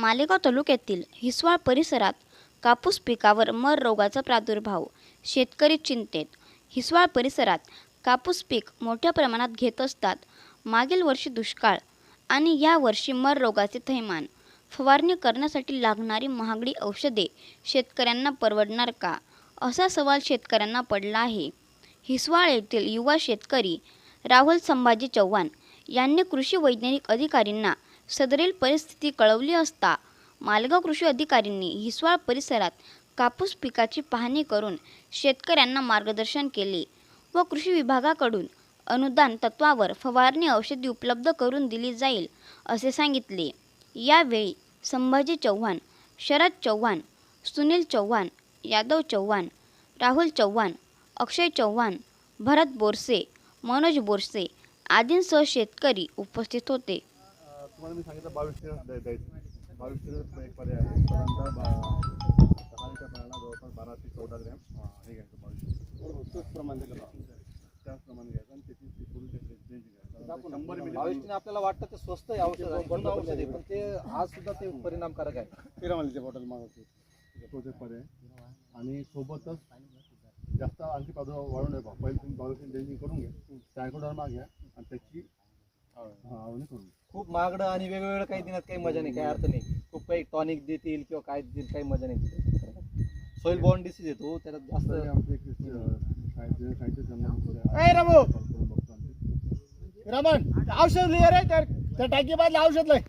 मालेगाव तालुक्यातील हिसवाळ परिसरात कापूस पिकावर मर रोगाचा प्रादुर्भाव शेतकरी चिंतेत. हिसवाळ परिसरात कापूस पीक मोठ्या प्रमाणात घेत असतात. मागील वर्षी दुष्काळ आणि या वर्षी मर रोगाचे थैमान. फवारणी करण्यासाठी लागणारी महागडी औषधे शेतकऱ्यांना परवडणार का? असा सवाल शेतकऱ्यांना पडला आहे. हिसवाळ येथील युवा शेतकरी राहुल संभाजी चव्हाण यांनी कृषी वैज्ञानिक अधिकारींना सदरील परिस्थिती कळवली असता मालगाव कृषी अधिकाऱ्यांनी हिसवाळ परिसरात कापूस पिकाची पाहणी करून शेतकऱ्यांना मार्गदर्शन केले व कृषी विभागाकडून अनुदान तत्वावर फवारणी औषधी उपलब्ध करून दिली जाईल असे सांगितले. यावेळी संभाजी चव्हाण शरद चव्हाण सुनील चव्हाण यादव चव्हाण राहुल चव्हाण अक्षय चव्हाण भरत बोरसे मनोज बोरसे आदींसह शेतकरी उपस्थित होते. तुम्हाला मी सांगितलं बावीस द्याय द्यायचं. बावीस तेरस एक पर्याय आहे. साधारणतः बा दहा लिटर पाण्याला जवळपास बारा ते चौदा ग्रॅम हे घ्यायचं बावीस तोच प्रमाणे त्याचप्रमाणे घ्यायचं आणि त्याची ती पूर्ण रेंज घ्यायचं. शंभर मिली बावीसने आपल्याला वाटतं ते स्वस्त आहे औषध औषध आहे, पण ते आज सुद्धा ते परिणामकारक आहे. तेरा मालीचे बॉटल मागवतो. तोच एक पर्याय. आणि सोबतच जास्त आणखी प्रादुर्भाव वाढू नये बा पहिले तुम्ही बावीस ड्रेंजिंग करून घ्या. ट्रायकोडर्मा घ्या. आणि त्याची खूप महागडं आणि वेगवेगळं काही देण्यात काही मजा नाही काही अर्थ नाही. खूप काही टॉनिक देतील किंवा काय देतील काही मजा नाही. सॉइल बॉन्ड डिसीज येतो त्याच्यात जास्त आमचे एक ए, रमू! रमण औषध लिहि रे त्या त्या टाकीबादलं औषध लय.